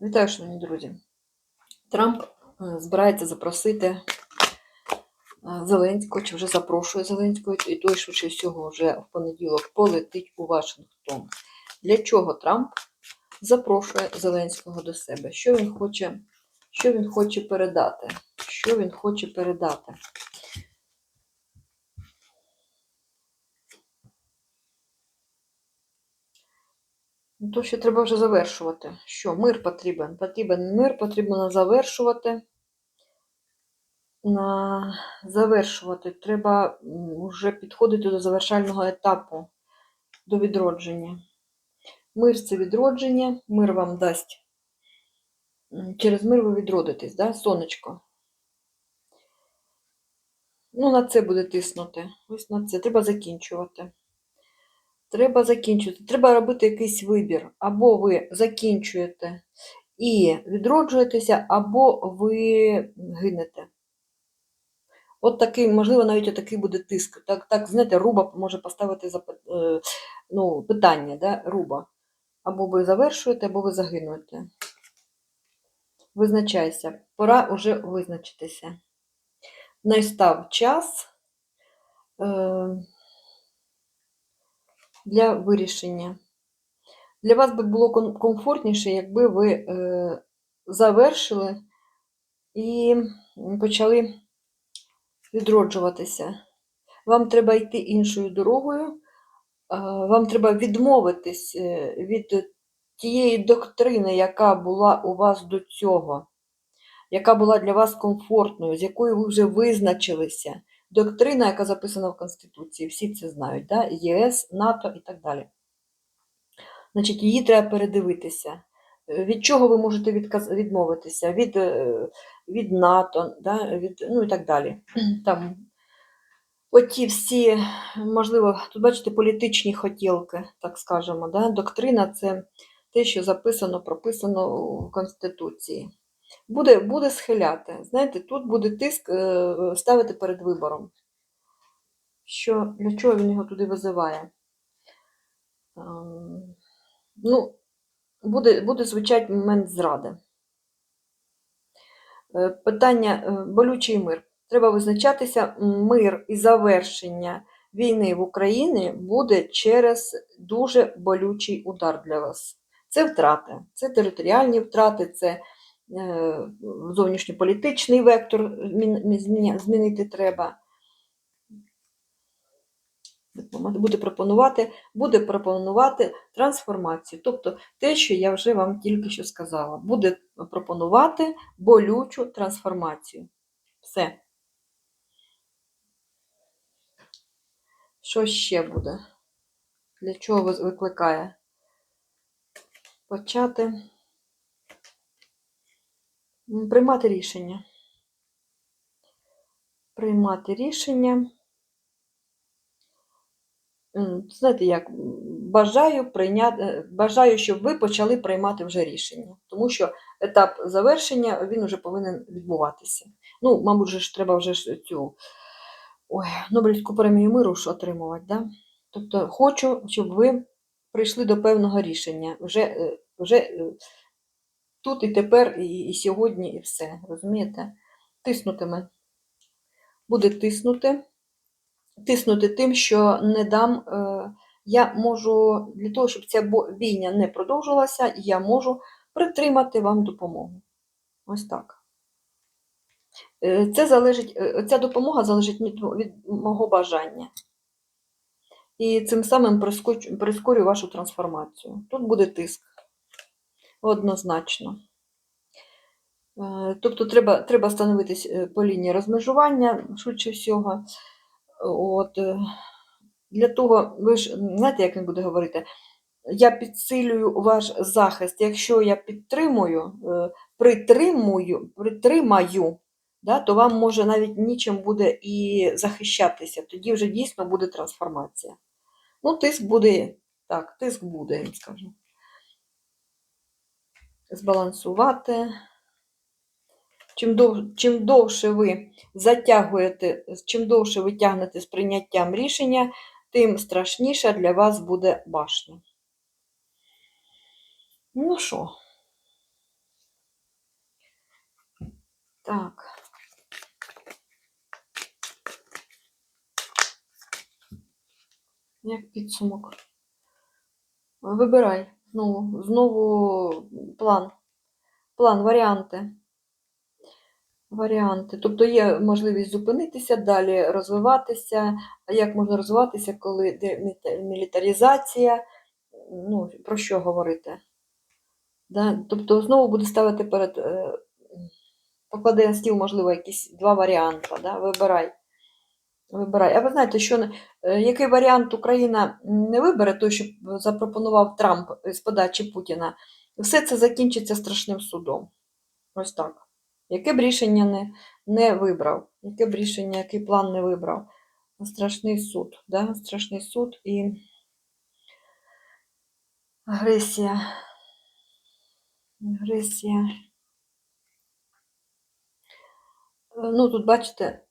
Вітаю, шановні друзі. Трамп е, збирається запросити е, Зеленського, чи вже запрошує Зеленського, і той, швидше всього, вже в понеділок полетить у Вашингтон. Для чого Трамп запрошує Зеленського до себе? Що він хоче, що він хоче передати? Що він хоче передати? Ну, То що треба вже завершувати. Що? Мир потрібен. Потрібен мир, потрібно завершувати. На завершувати. Треба вже підходити до завершального етапу, до відродження. Мир це відродження, мир вам дасть. Через мир ви відродитесь, да? сонечко. Ну, на це буде тиснути. Ось на це. Треба закінчувати. Треба закінчувати. Треба робити якийсь вибір. Або ви закінчуєте і відроджуєтеся, або ви гинете. От такий, можливо, навіть отакий буде тиск. Так, так знаєте, руба може поставити е, ну, питання, да? руба. Або ви завершуєте, або ви загинуєте. Визначайся. Пора вже визначитися. Настав час. Е, для вирішення. Для вас би було комфортніше, якби ви е, завершили і почали відроджуватися. Вам треба йти іншою дорогою, е, вам треба відмовитись е, від тієї доктрини, яка була у вас до цього, яка була для вас комфортною, з якою ви вже визначилися. Доктрина, яка записана в Конституції, всі це знають, да? ЄС, НАТО і так далі. Значить, її треба передивитися. Від чого ви можете відказ... відмовитися? Від, е, від НАТО, да? від... ну і так далі. Там оті всі, можливо, тут бачите, політичні хотілки, так скажемо. Да? Доктрина це те, що записано, прописано у Конституції. Буде, буде схиляти. Знаєте, тут буде тиск е, ставити перед вибором. Що, для чого він його туди визиває? Ем, Ну, буде, буде звучати момент зради. Е, Питання е, болючий мир. Треба визначатися, мир і завершення війни в Україні буде через дуже болючий удар для вас. Це втрати, це територіальні втрати, це е, зовнішньополітичний вектор змінити треба. Буде пропонувати, буде пропонувати трансформацію. Тобто те, що я вже вам тільки що сказала, буде пропонувати болючу трансформацію. Все. Що ще буде? Для чого викликає? Почати приймати рішення. Приймати рішення. Знаєте, як бажаю прийняти, е, бажаю, щоб ви почали приймати вже рішення, тому що етап завершення він вже повинен відбуватися. Ну, мабуть, ж треба вже цю ой, Нобелівську премію миру ж отримувати. Да? Тобто хочу, щоб ви прийшли до певного рішення вже, е, вже е, тут і тепер, і, і сьогодні, і все. Розумієте? Тиснутиме. Буде тиснути тиснути тим, що не дам. е, Я можу, для того, щоб ця війня не продовжилася, я можу притримати вам допомогу. Ось так. Е, Це залежить, е, ця допомога залежить від, мо- мого бажання. І цим самим прискорю вашу трансформацію. Тут буде тиск. Однозначно. Е, Тобто треба, треба становитись е, по лінії розмежування, швидше всього. От, е, для того, ви ж знаєте, як він буде говорити, я підсилюю ваш захист. Якщо я підтримую, притримую, притримаю, да, то вам може навіть нічим буде і захищатися. Тоді вже дійсно буде трансформація. Ну, тиск буде, так, тиск буде, скажу. Збалансувати. Чим, дов, чим довше ви затягуєте, чим довше ви тягнете з прийняттям рішення, тим страшніша для вас буде башня. Ну що, Так. Як підсумок? Вибирай знову, знову план. План, варіанти. Варіанти. Тобто є можливість зупинитися, далі розвиватися. Як можна розвиватися, коли мілітаризація? Ну, про що говорити? Да? Тобто знову буде ставити перед. е, Покладе на стіл, можливо, якісь два варіанти. Да? Вибирай. Вибирай. А ви знаєте, що е, який варіант Україна не вибере, той, що запропонував Трамп з подачі Путіна, все це закінчиться страшним судом. Ось так. Яке б рішення не, не вибрав, яке б рішення, який план не вибрав. Страшний суд, да? страшний суд і агресія. Агресія. Е, Ну, тут бачите,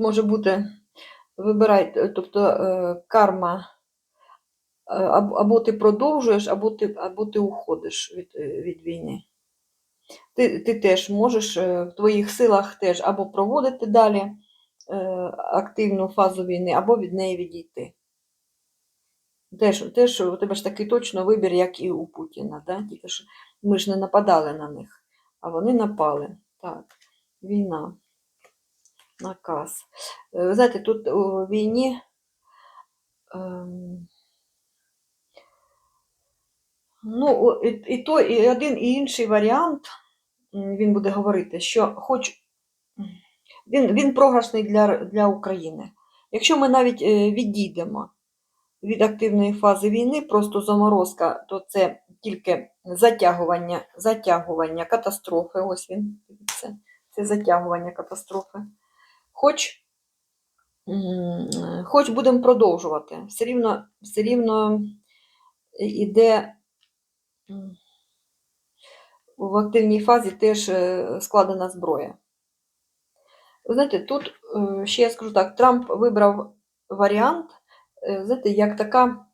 може бути, вибирай, тобто е, карма, е, або ти продовжуєш, або ти, або ти уходиш від, е, від війни. Ти, ти теж можеш е, в твоїх силах теж або проводити далі е, активну фазу війни, або від неї відійти. Теж, теж у тебе ж такий точно вибір, як і у Путіна. Да? Тільки що ми ж не нападали на них, а вони напали. Так, війна. Наказ. Е, Ви знаєте, тут у війні ем, ну, і, і то, і один, і інший варіант, він буде говорити, що хоч він, він програшний для, для України. Якщо ми навіть е, відійдемо від активної фази війни, просто заморозка, то це тільки затягування, затягування катастрофи. Ось він, це, це затягування катастрофи. Хоч, хоч будемо продовжувати, все рівно, все рівно іде м, в активній фазі теж е, складена зброя. Ви знаєте, тут е, ще я скажу так: Трамп вибрав варіант, е, знаєте, як така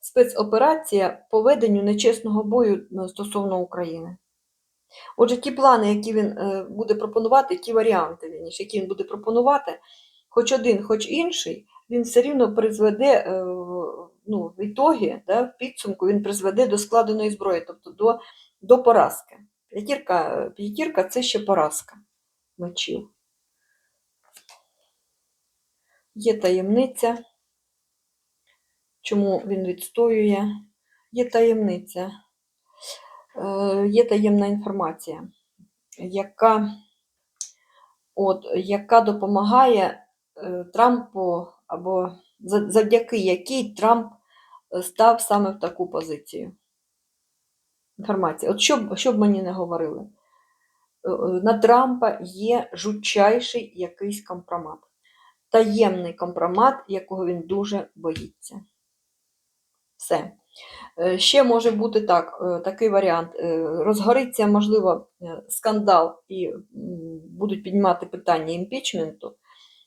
спецоперація по веденню нечесного бою е, стосовно України. Отже, ті плани, які він е, буде пропонувати, ті варіанти, вірніше, які він буде пропонувати, хоч один, хоч інший, він все рівно призведе е, ну, в ітогі, да, в підсумку він призведе до складеної зброї, тобто до, до поразки. П'ятірка, е, п'ятірка це ще поразка мечів. Є таємниця, чому він відстоює. Є таємниця, є таємна інформація, яка, от, яка допомагає е, Трампу, або завдяки якій Трамп е, став саме в таку позицію. Інформація. От що б, що б мені не говорили, е, е, на Трампа є жутчайший якийсь компромат. Таємний компромат, якого він дуже боїться. Все. Е, Ще може бути так, е, такий варіант. Е, Розгориться, можливо, скандал і будуть піднімати питання імпічменту.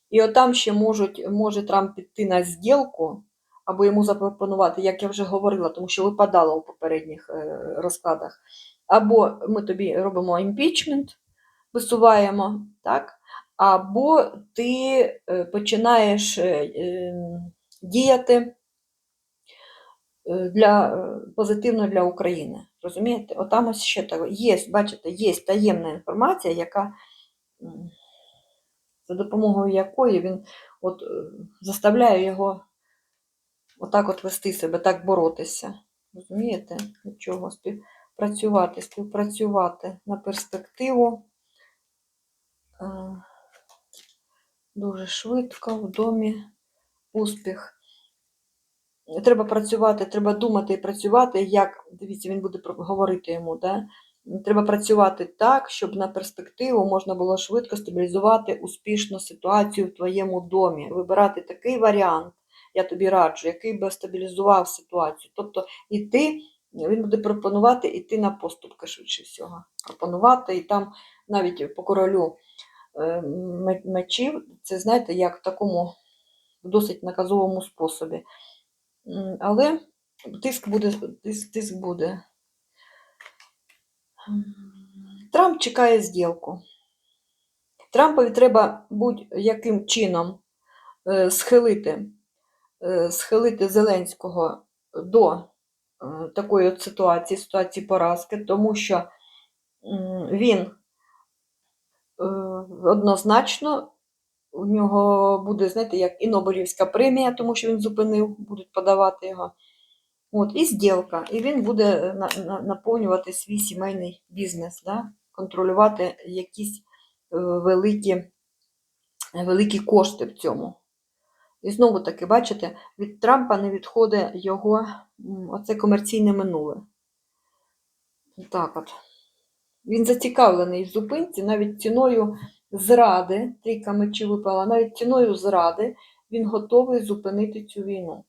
І отам ще можуть, може Трамп піти на зділку, або йому запропонувати, як я вже говорила, тому що випадало у попередніх розкладах. Або ми тобі робимо імпічмент, висуваємо, так? або ти починаєш е, е, діяти для, е, позитивно для України. Розумієте? Отам ось ще так. Є, бачите, є таємна інформація, яка, за допомогою якої він от, е, заставляє його отак от вести себе, так боротися. Розумієте? Нічого, співпрацювати, співпрацювати на перспективу. Е, Дуже швидко в домі успіх. Треба працювати, треба думати і працювати, як, дивіться, він буде говорити йому, да? треба працювати так, щоб на перспективу можна було швидко стабілізувати успішну ситуацію в твоєму домі. Вибирати такий варіант, я тобі раджу, який би стабілізував ситуацію. Тобто іти, він буде пропонувати іти на поступки швидше всього. Пропонувати, і там навіть по королю е, мечів, це знаєте, як в такому досить наказовому способі. Але тиск буде, тиск, тиск буде. Трамп чекає зділку. Трампові треба будь-яким чином е, схилити, е, схилити Зеленського до е, такої от ситуації, ситуації поразки, тому що він однозначно у нього буде, знаєте, як і Нобелівська премія, тому що він зупинив, будуть подавати його. От, і зділка. І він буде на, на, наповнювати свій сімейний бізнес, да? контролювати якісь е, великі, великі кошти в цьому. І знову таки, бачите, від Трампа не відходить його оце комерційне минуле. Так от. Він зацікавлений в зупинці, навіть ціною зради, трійка мечів випала, навіть ціною зради він готовий зупинити цю війну.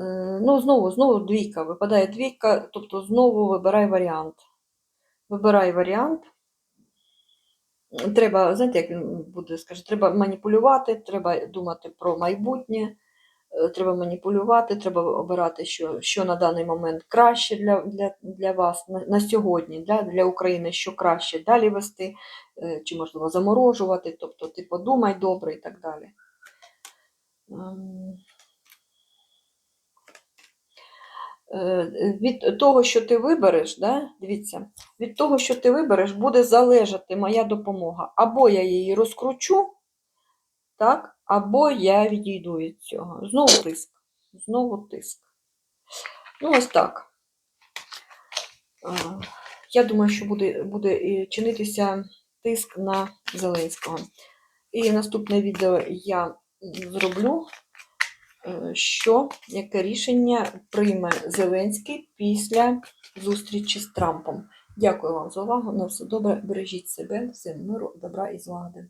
Е, Ну, знову, знову двійка. Випадає двійка, тобто знову вибирай варіант. Вибирай варіант. Треба, знаєте, як він буде, скаже, треба маніпулювати, треба думати про майбутнє, треба маніпулювати, треба обирати, що, що на даний момент краще для, для, для вас, на, на сьогодні, для, для України, що краще далі вести, е, чи можливо заморожувати, тобто ти подумай добре і так далі. Ем, е, Від того, що ти вибереш, да, дивіться, від того, що ти вибереш, буде залежати моя допомога. Або я її розкручу, так, або я відійду від цього. Знову тиск. Знову тиск. Ну, ось так. Е, Я думаю, що буде, буде чинитися тиск на Зеленського. І наступне відео я зроблю, е, що, яке рішення прийме Зеленський після зустрічі з Трампом. Дякую вам за увагу. На все добре. Бережіть себе, всім миру, добра і злагоди.